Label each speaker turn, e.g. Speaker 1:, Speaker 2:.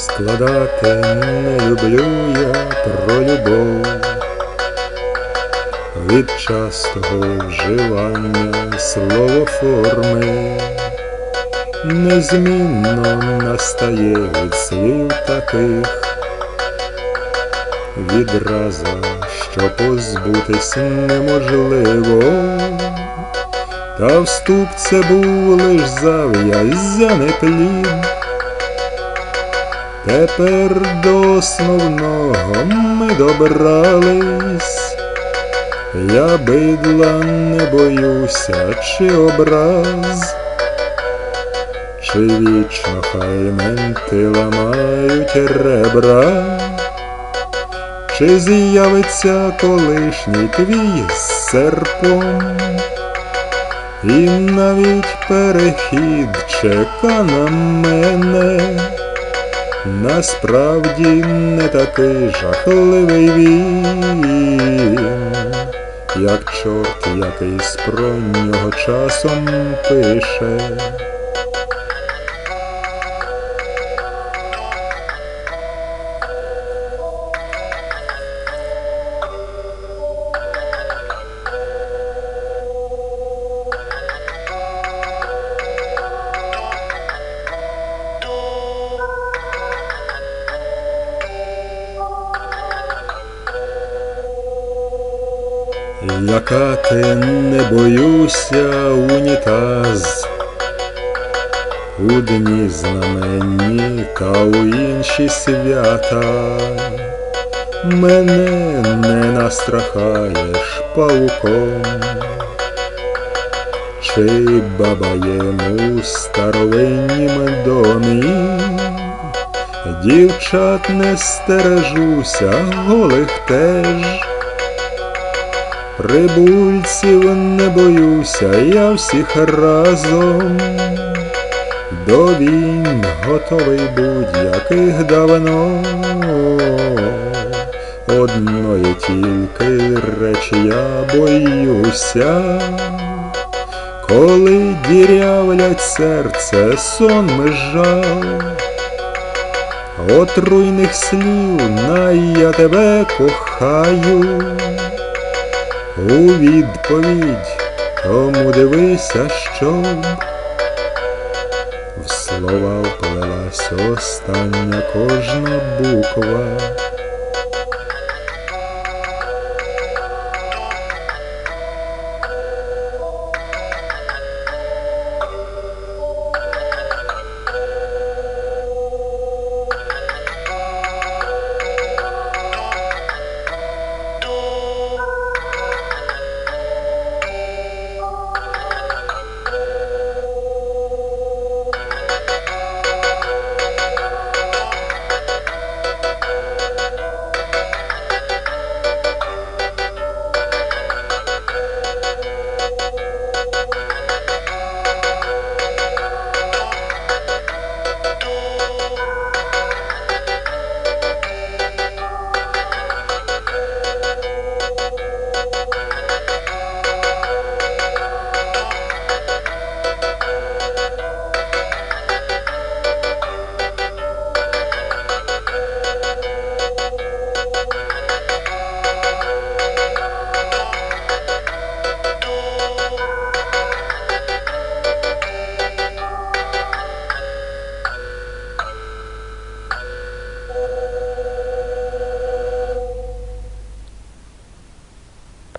Speaker 1: Розкладати не люблю я про любов. Від частого вживання словоформи незмінно настає від слів таких. Відраза, що позбутись неможливо, та вступ це був лиш зав'язя не плід. Тепер до основного ми добрались, я бидла не боюся, чи образ, чи вічно хай менти ламають ребра, чи з'явиться колишній твій з серпом, і навіть перехід чека на мене. Насправді не такий жахливий він, як чорт якийсь про нього часом пише. Яка ти не боюся унітаз? У дні знаменні та у інші свята? Мене не настрахаєш пауком, чи бабаєм у старовиннім домі, дівчат не стережуся, голих теж. Прибульців не боюся, я всіх разом, до війн готовий будь-яких давно. Одної тільки речі я боюся, коли дірявлять серце сон жал, отруйних слів на я тебе кохаю. У відповідь тому дивися, щоб в слова вплелась остання кожна буква.